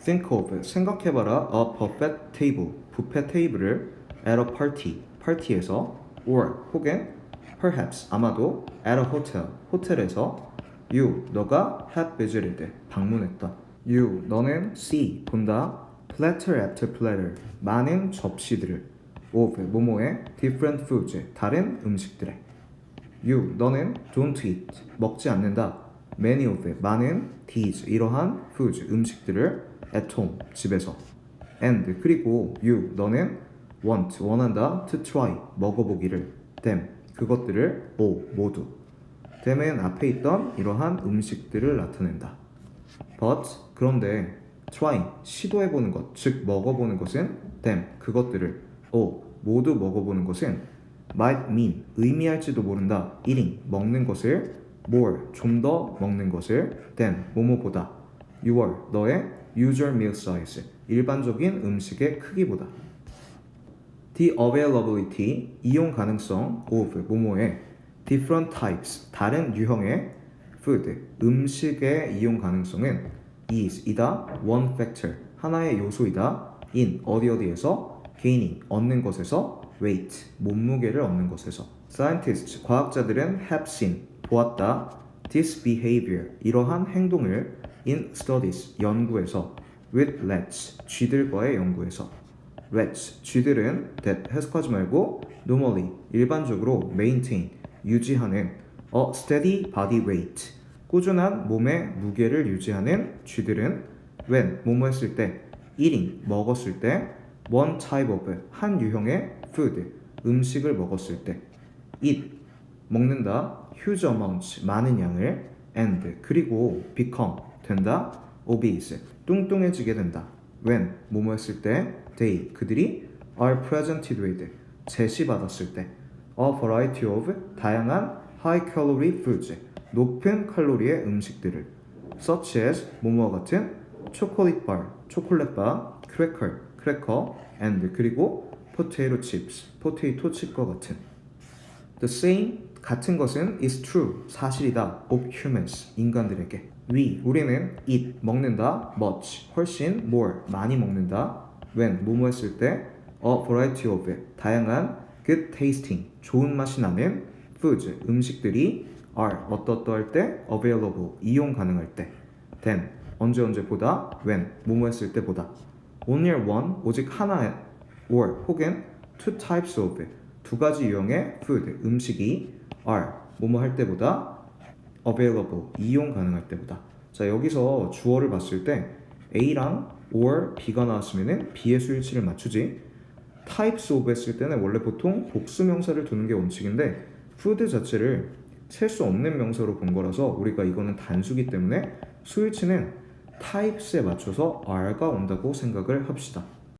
Think of 생각해봐라 a buffet table 뷔페 테이블을 at a party 파티에서 or 혹은 perhaps 아마도 at a hotel 호텔에서 you 너가 have visited 방문했다 you 너는 see 본다 platter after platter 많은 접시들을 of 모모의 different foods 다른 음식들의 you 너는 don't eat 먹지 않는다 many of 많은 these 이러한 foods 음식들을 at home 집에서. And 그리고 you 너는 want 원한다 to try 먹어보기를. Them 그것들을 all 모두. Them은 앞에 있던 이러한 음식들을 나타낸다. But 그런데 try 시도해보는 것 즉 먹어보는 것은 them 그것들을. all 모두 먹어보는 것은 might mean 의미할지도 모른다 eating 먹는 것을 more 좀 더 먹는 것을 than 뭐뭐보다 your 너의 usual meal size 일반적인 음식의 크기보다 the availability 이용 가능성 of 뭐뭐의 different types 다른 유형의 food 음식의 이용 가능성은 is 이다 one factor 하나의 요소이다 in 어디 어디에서 gaining 얻는 것에서 weight 몸무게를 얻는 것에서 scientists 과학자들은 have seen 보았다 this behavior 이러한 행동을 in studies 연구에서 with rats 쥐들과의 연구에서 rats 쥐들은 that 해석하지 말고 normally 일반적으로 maintain 유지하는 a steady body weight 꾸준한 몸의 무게를 유지하는 쥐들은 when 뭐뭐 했을 때 eating 먹었을 때 one type of 한 유형의 food 음식을 먹었을 때 eat 먹는다 huge amounts 많은 양을 and 그리고 become 된다 obese 뚱뚱해지게 된다 when 뭐뭐 했을 때 they 그들이 are presented with 제시받았을 때 a variety of 다양한 high calorie foods 높은 칼로리의 음식들을 such as 뭐뭐 같은 초콜릿 바 초콜릿 바 크래커 크래커 and 그리고 포테이토 칩스 포테이토 칩과 같은 The same 같은 것은 is true 사실이다 of humans 인간들에게 we 우리는 eat 먹는다 much 훨씬 more 많이 먹는다 when 뭐뭐 했을 때 a variety of 다양한 good tasting 좋은 맛이 나는 foods 음식들이 are 어떠어떠할 때 available 이용 가능할 때 then 언제 언제보다 when 뭐뭐 했을 때보다 only one 오직 하나 or 혹은 two types of 두 가지 유형의 food 음식이 are 뭐뭐 할 때보다 available 이용 가능할 때보다 자 여기서 주어를 봤을 때 A랑 or B가 나왔으면은 B의 수일치를 맞추지 types of 했을 때는 원래 보통 복수 명사를 두는 게 원칙인데 food 자체를 셀 수 없는 명사로 본 거라서 우리가 이거는 단수기 때문에 수일치는 types에 맞춰서 R가 온다고 생각을 합시다.